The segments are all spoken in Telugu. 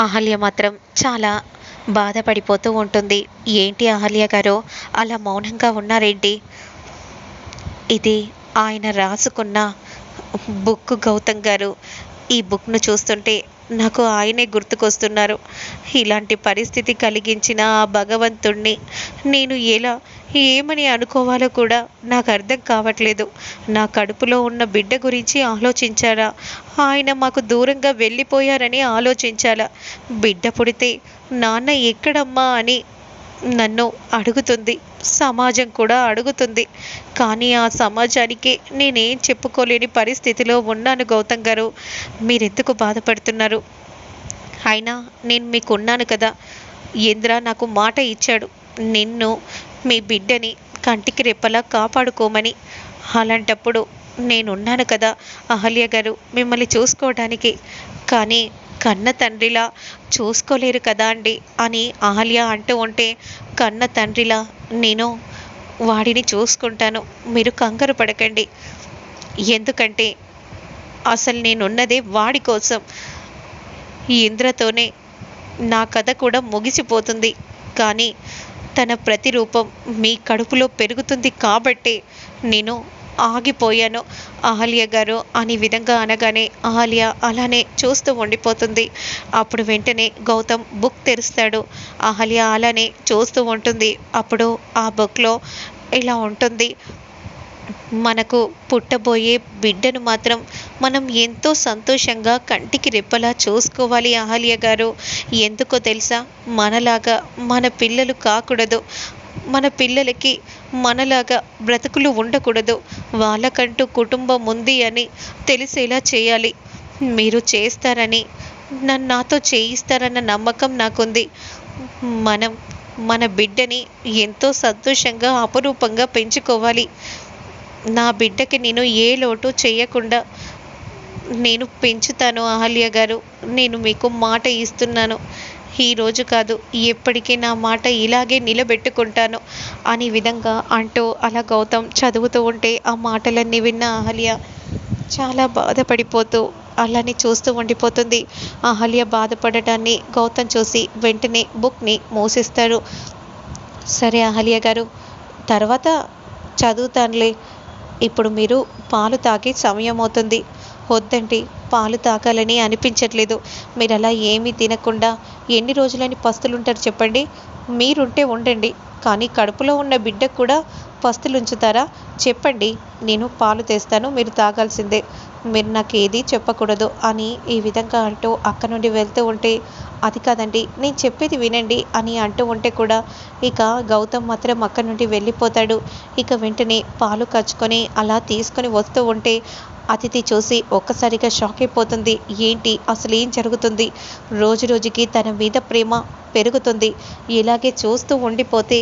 అహల్య మాత్రం చాలా బాధపడిపోతూ ఉంటుంది. ఏంటి అహల్య గారు? అలా మౌనంగా ఉన్నారేంటి? ఇది ఆయన రాసుకున్న బుక్ గౌతమ్ గారు. ఈ బుక్ను చూస్తుంటే నాకు ఆయనే గుర్తుకొస్తున్నారు. ఇలాంటి పరిస్థితి కలిగించిన ఆ భగవంతుణ్ణి నేను ఎలా ఏమని అనుకోవాలో కూడా నాకు అర్థం కావట్లేదు. నా కడుపులో ఉన్న బిడ్డ గురించి ఆలోచించాలా? ఆయన మాకు దూరంగా వెళ్ళిపోయారని ఆలోచించాలా? బిడ్డ పుడితే నాన్న ఎక్కడమ్మా అని నన్ను అడుగుతుంది. సమాజం కూడా అడుగుతుంది. కానీ ఆ సమాజానికి నేనేం చెప్పుకోలేని పరిస్థితిలో ఉన్నాను గౌతమ్ గారు. మీరెందుకు బాధపడుతున్నారు? అయినా నేను మీకు ఉన్నాను కదా. ఇంద్ర నాకు మాట ఇచ్చాడు. నిన్ను మీ బిడ్డని కంటికి రెప్పలా కాపాడుకోమని. అలాంటప్పుడు నేనున్నాను కదా అహల్య గారు మిమ్మల్ని చూసుకోవడానికి కానీ కన్న తండ్రిలా చూసుకోలేరు కదా అండి అని అహల్య అంటూ ఉంటే కన్న తండ్రిలా నేను వాడిని చూసుకుంటాను మీరు కంగారు పడకండి. ఎందుకంటే అసలు నేనున్నదే వాడి కోసం. ఇంద్రతోనే నా కథ కూడా ముగిసిపోతుంది. కానీ తన ప్రతిరూపం మీ కడుపులో పెరుగుతుంది కాబట్టి నేను ఆగిపోయాను. అహల్య గారు అని విధంగా అనగానే అహల్య అలానే చూస్తూ ఉండిపోతుంది. అప్పుడు వెంటనే గౌతమ్ బుక్ తెరుస్తాడు. అహల్య అలానే చూస్తూ ఉంటుంది. అప్పుడు ఆ బుక్లో ఇలా ఉంటుంది? మనకు పుట్టబోయే బిడ్డను మాత్రం మనం ఎంతో సంతోషంగా కంటికి రెప్పలా చూసుకోవాలి అహల్య గారు. ఎందుకో తెలుసా? మనలాగా మన పిల్లలు కాకూడదు. మన పిల్లలకి మనలాగా బ్రతుకులు ఉండకూడదు. వాళ్ళకంటూ కుటుంబం ఉంది అని తెలిసేలా చేయాలి. మీరు చేస్తారని నన్ను నాతో చేయిస్తారన్న నమ్మకం నాకుంది. మనం మన బిడ్డని ఎంతో సంతోషంగా అపురూపంగా పెంచుకోవాలి. నా బిడ్డకి నేను ఏ లోటు చేయకుండా నేను పెంచుతాను అహల్య గారు. నేను మీకు మాట ఇస్తున్నాను. ఈరోజు కాదు ఎప్పటికీ నా మాట ఇలాగే నిలబెట్టుకుంటాను అని విధంగా అంటూ అలా గౌతమ్ చదువుతూ ఉంటే ఆ మాటలన్నీ విన్న అహల్య చాలా బాధపడిపోతూ అలానే చూస్తూ ఉండిపోతుంది. అహల్య బాధపడటాన్ని గౌతమ్ చూసి వెంటనే బుక్ని మూసిస్తారు సరే అహల్య గారు తర్వాత చదువుతానులే. ఇప్పుడు మీరు పాలు తాగే సమయం అవుతుంది. వద్దండి పాలు తాగాలని అనిపించట్లేదు. మీరు అలా ఏమీ తినకుండా ఎన్ని రోజులని పస్తులుంటారు చెప్పండి. మీరుంటే ఉండండి కానీ కడుపులో ఉన్న బిడ్డకు కూడా పస్తులుంచుతారా? చెప్పండి నేను పాలు తెస్తాను మీరు తాగాల్సిందే. మీరు నాకు ఏది చెప్పకూడదు అని ఈ విధంగా అంటూ అక్క నుండి వెళ్తూ ఉంటే అది కాదండి నేను చెప్పేది వినండి అని అంటూ ఉంటే కూడా ఇక గౌతమ్ మాత్రం అక్క నుండి వెళ్ళిపోతాడు. ఇక వెంటనే పాలు కచ్చుకొని అలా తీసుకొని వస్తూ ఉంటే అతిథి చూసి ఒక్కసారిగా షాక్ అయిపోతుంది. ఏంటి? అసలు ఏం జరుగుతుంది? రోజు రోజుకి తన మీద ప్రేమ పెరుగుతుంది. ఇలాగే చూస్తూ ఉండిపోతే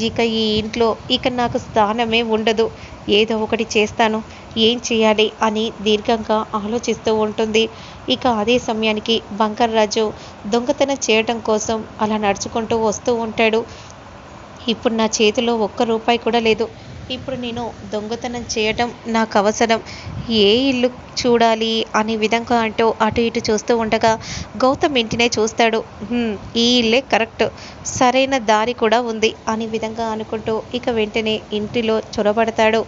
ఇక ఈ ఇంట్లో ఇక నాకు స్థానమే ఉండదు. ఏదో ఒకటి చేస్తాను. ఏం చేయాలి అని దీర్ఘంగా ఆలోచిస్తూ ఉంటుంది. ఇక అదే సమయానికి బంకర్రాజు దొంగతనం చేయటం కోసం అలా నడుచుకుంటూ వస్తూ ఉంటాడు. ఇప్పుడు నా చేతిలో ఒక్క రూపాయి కూడా లేదు. ఇప్పుడు నేను దొంగతనం చేయటం నాకు అవసరం. ఏ ఇల్లు చూడాలి అనే విధంగా అంటూ అటు ఇటు చూస్తూ ఉండగా గౌతమ్ ఇంటినే చూస్తాడు. ఈ ఇల్లే కరెక్ట్. సరైన దారి కూడా ఉంది అనే విధంగా అనుకుంటూ ఇక వెంటనే ఇంటిలో చొరబడతాడు.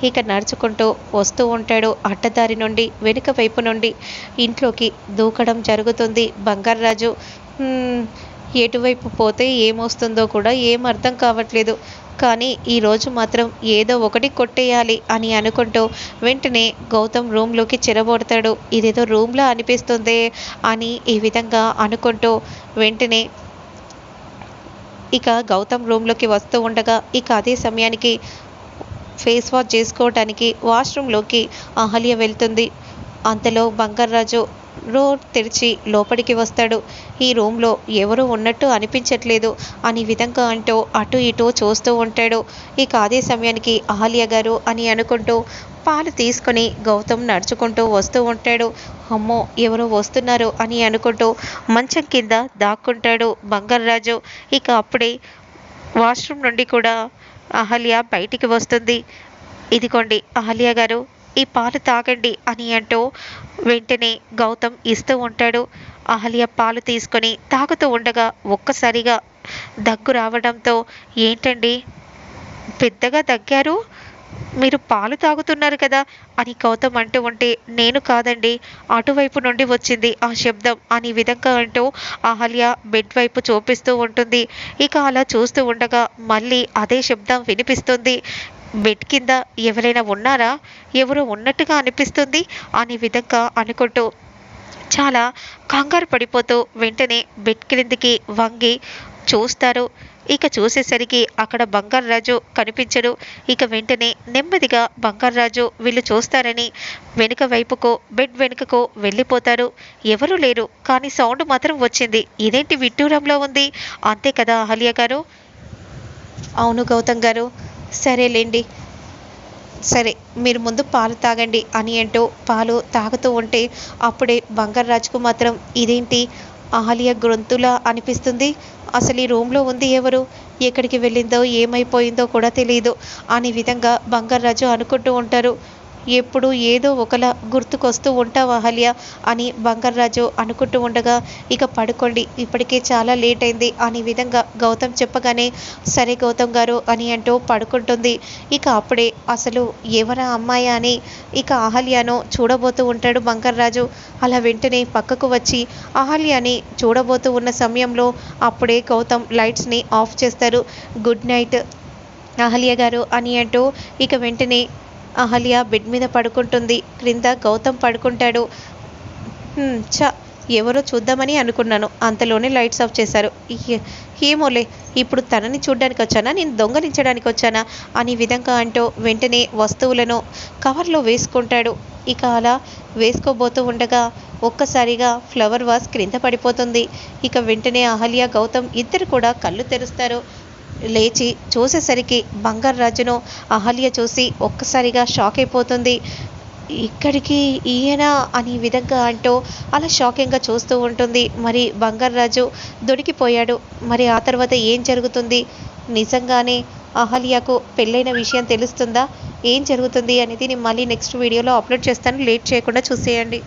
ఇక నడుచుకుంటూ వస్తూ ఉంటాడు అడ్డదారి నుండి వెనుక వైపు నుండి. ఇంట్లోకి దూకడం జరుగుతుంది బంగారరాజు "హ్మ్, ఎటువైపు పోతే ఏమొస్తుందో కూడా ఏం అర్థం కావట్లేదు. కానీ ఈరోజు మాత్రం ఏదో ఒకటి కొట్టేయాలి అని అనుకుంటూ వెంటనే గౌతమ్ రూమ్లోకి చెరబడతాడు. ఇదేదో రూమ్లా అనిపిస్తుంది అని ఈ విధంగా అనుకుంటూ వెంటనే ఇక గౌతమ్ రూమ్లోకి వస్తూ ఉండగా ఇక అదే సమయానికి ఫేస్ వాష్ చేసుకోవటానికి వాష్రూమ్లోకి అహల్య వెళ్తుంది. అంతలో బంగారాజు డోర్ తెరిచి లోపలికి వస్తాడు. ఈ రూమ్లో ఎవరు ఉన్నట్టు అనిపించట్లేదు. అని విధంగా అంటూ అటు ఇటు చూస్తూ ఉంటాడు. ఇక అదే సమయానికి అహల్య గారు అని అనుకుంటూ పాలు తీసుకొని గౌతమ్ నడుచుకుంటూ వస్తూ ఉంటాడు. అమ్మో ఎవరో వస్తున్నారు అని అనుకుంటూ మంచం కింద దాక్కుంటాడు బంగారాజు ఇక అప్పుడే వాష్రూమ్ నుండి కూడా అహల్య బయటికి వస్తుంది. ఇదిగోండి అహల్య గారు ఈ పాలు తాగండి అని అంటూ వెంటనే గౌతమ్ ఇస్తూ ఉంటాడు. అహల్య పాలు తీసుకొని తాగుతూ ఉండగా ఒక్కసారిగా దగ్గు రావడంతో ఏంటండి? పెద్దగా దగ్గారు? మీరు పాలు తాగుతున్నారు కదా? అని గౌతమ్ అంటూ ఉంటే నేను కాదండి. అటువైపు నుండి వచ్చింది ఆ శబ్దం అని విధంగా అంటూ అహల్య బెడ్ వైపు చూపిస్తూ ఉంటుంది. ఇక అలా చూస్తూ ఉండగా మళ్ళీ అదే శబ్దం వినిపిస్తుంది. బెడ్ కింద ఎవరైనా ఉన్నారా? ఎవరో ఉన్నట్టుగా అనిపిస్తుంది అనే విధంగా అనుకుంటూ చాలా కంగారు పడిపోతూ వెంటనే బెడ్ క్రిందికి వంగి చూస్తారు. ఇక చూసేసరికి అక్కడ బంగారరాజు కనిపించడు. ఇక వెంటనే నెమ్మదిగా బంగారరాజు వీళ్ళు చూస్తారని వెనుక వైపుకు బెడ్ వెనుకకు వెళ్ళిపోతారు. ఎవరూ లేరు కానీ సౌండ్ మాత్రం వచ్చింది. ఇదేంటి విడ్డూరంలో ఉంది? అంతే కదా అహల్య గారు? అవును గౌతమ్ గారు సరేలేండి. సరే మీరు ముందు పాలు తాగండి అని అంటూ పాలు తాగుతూ ఉంటే అప్పుడే బంగారాజుకు మాత్రం ఇదేంటి? ఆలియా గొంతులా అనిపిస్తుంది. అసలు ఈ రూమ్లో ఉంది ఎవరు? ఎక్కడికి వెళ్ళిందో ఏమైపోయిందో కూడా తెలియదు అనే విధంగా బంగారాజు అనుకుంటూ ఉంటారు. ఎప్పుడు ఏదో ఒకలా గుర్తుకొస్తూ ఉంటావు అహల్య అని బంగారాజు అనుకుంటూ ఉండగా ఇక పడుకోండి ఇప్పటికే చాలా లేట్ అయింది అనే విధంగా గౌతమ్ చెప్పగానే సరే గౌతమ్ గారు అని అంటూ పడుకుంటుంది. ఇక అప్పుడే అసలు ఎవరా అమ్మాయి అని ఇక అహల్యను చూడబోతూ ఉంటాడు బంగారాజు అలా వెంటనే పక్కకు వచ్చి అహల్యని చూడబోతూ ఉన్న సమయంలో అప్పుడే గౌతమ్ లైట్స్ని ఆఫ్ చేస్తారు. గుడ్ నైట్ అహల్య గారు అని అంటూ ఇక వెంటనే అహల్య బెడ్ మీద పడుకుంటుంది. క్రింద గౌతమ్ పడుకుంటాడు. చ ఛ ఎవరో చూద్దామని అనుకున్నాను. అంతలోనే లైట్స్ ఆఫ్ చేశారు. ఏమోలే ఇప్పుడు తనని చూడ్డానికి వచ్చానా? నేను దొంగలించడానికి వచ్చానా? అనే విధంగా అంటూ వెంటనే వస్తువులను కవర్లో వేసుకుంటాడు. ఇక అలా వేసుకోబోతూ ఉండగా ఒక్కసారిగా ఫ్లవర్ వాస్ క్రింద పడిపోతుంది. ఇక వెంటనే అహల్య గౌతమ్ ఇద్దరు కూడా కళ్ళు తెరుస్తారు. లేచి చూసేసరికి బంగారు రాజును అహల్య చూసి ఒక్కసారిగా షాక్ అయిపోతుంది. ఇక్కడికి ఈయన అనే విధంగా అంటూ అలా షాకింగ్గా చూస్తూ ఉంటుంది. మరి బంగారు రాజు దొరికిపోయాడు. మరి ఆ తర్వాత ఏం జరుగుతుంది? నిజంగానే అహల్యకు పెళ్ళైన విషయం తెలుస్తుందా? ఏం జరుగుతుంది అనేది నేను మళ్ళీ నెక్స్ట్ వీడియోలో అప్లోడ్ చేస్తాను. లేట్ చేయకుండా చూసేయండి.